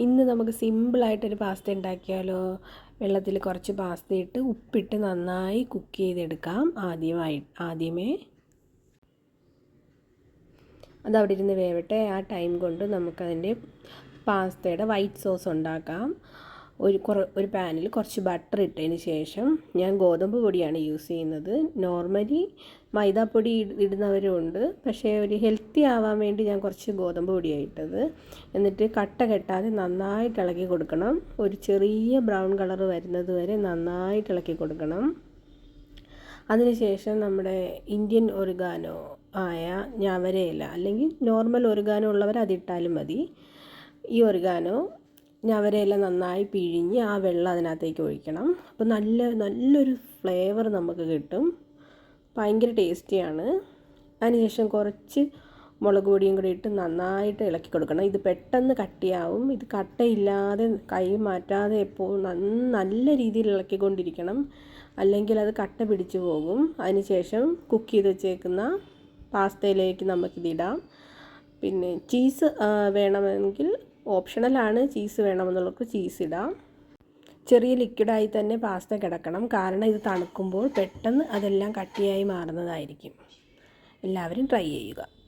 ഇന്ന് നമുക്ക് സിമ്പിളായിട്ടൊരു പാസ്ത ഉണ്ടാക്കിയാലോ? വെള്ളത്തിൽ കുറച്ച് പാസ്ത ഇട്ട് ഉപ്പിട്ട് നന്നായി കുക്ക് ചെയ്തെടുക്കാം ആദ്യമായി ആദ്യമേ. അതവിടെ ഇരുന്ന് വേവട്ടെ. ആ ടൈം കൊണ്ട് നമുക്കതിന്റെ പാസ്തയുടെ വൈറ്റ് സോസ് ഉണ്ടാക്കാം. ഒരു കുറ ഒരു പാനിൽ കുറച്ച് ബട്ടർ ഇട്ടതിന് ശേഷം ഞാൻ ഗോതമ്പ് പൊടിയാണ് യൂസ് ചെയ്യുന്നത്. നോർമലി മൈദാപ്പൊടി ഇടുന്നവരും പക്ഷേ ഒരു ഹെൽത്തി ആവാൻ വേണ്ടി ഞാൻ കുറച്ച് ഗോതമ്പ് പൊടിയാണ് ഇട്ടത്. എന്നിട്ട് കട്ട കെട്ടാതെ നന്നായിട്ട് ഇളക്കി കൊടുക്കണം. ഒരു ചെറിയ ബ്രൗൺ കളർ വരുന്നത് വരെ നന്നായിട്ട് ഇളക്കി കൊടുക്കണം. അതിനുശേഷം നമ്മുടെ ഇന്ത്യൻ ഒറിഗാനോ ആയ ഞാവരയില അല്ലെങ്കിൽ നോർമൽ ഒറിഗാനോ ഉള്ളവർ അതിട്ടാലും മതി. ഈ ഒറിഗാനോ ഞവരയില നന്നായി പിഴിഞ്ഞ് ആ വെള്ളം അതിനകത്തേക്ക് ഒഴിക്കണം. അപ്പോൾ നല്ല നല്ലൊരു ഫ്ലേവർ നമുക്ക് കിട്ടും. ഭയങ്കര ടേസ്റ്റിയാണ്. അതിനുശേഷം കുറച്ച് മുളക് പൊടിയും കൂടി ഇട്ട് നന്നായിട്ട് ഇളക്കി കൊടുക്കണം. ഇത് പെട്ടെന്ന് കട്ടിയാവും. ഇത് കട്ടയില്ലാതെ കൈ മാറ്റാതെ എപ്പോൾ നല്ല രീതിയിൽ ഇളക്കിക്കൊണ്ടിരിക്കണം. അല്ലെങ്കിൽ അത് കട്ട പിടിച്ചു പോകും. അതിനുശേഷം കുക്ക് ചെയ്ത് വെച്ചേക്കുന്ന പാസ്തയിലേക്ക് നമുക്കിതിടാം പിന്നെ ചീസ് വേണമെങ്കിൽ ഓപ്ഷണലാണ് ചീസ് വേണമെന്നുള്ളവർക്ക് ചീസ് ഇടാം. ചെറിയ ലിക്വിഡായി തന്നെ പാസ്ത കിടക്കണം. കാരണം ഇത് തണുക്കുമ്പോൾ പെട്ടെന്ന് അതെല്ലാം കട്ടിയായി മാറുന്നതായിരിക്കും. എല്ലാവരും ട്രൈ ചെയ്യുക.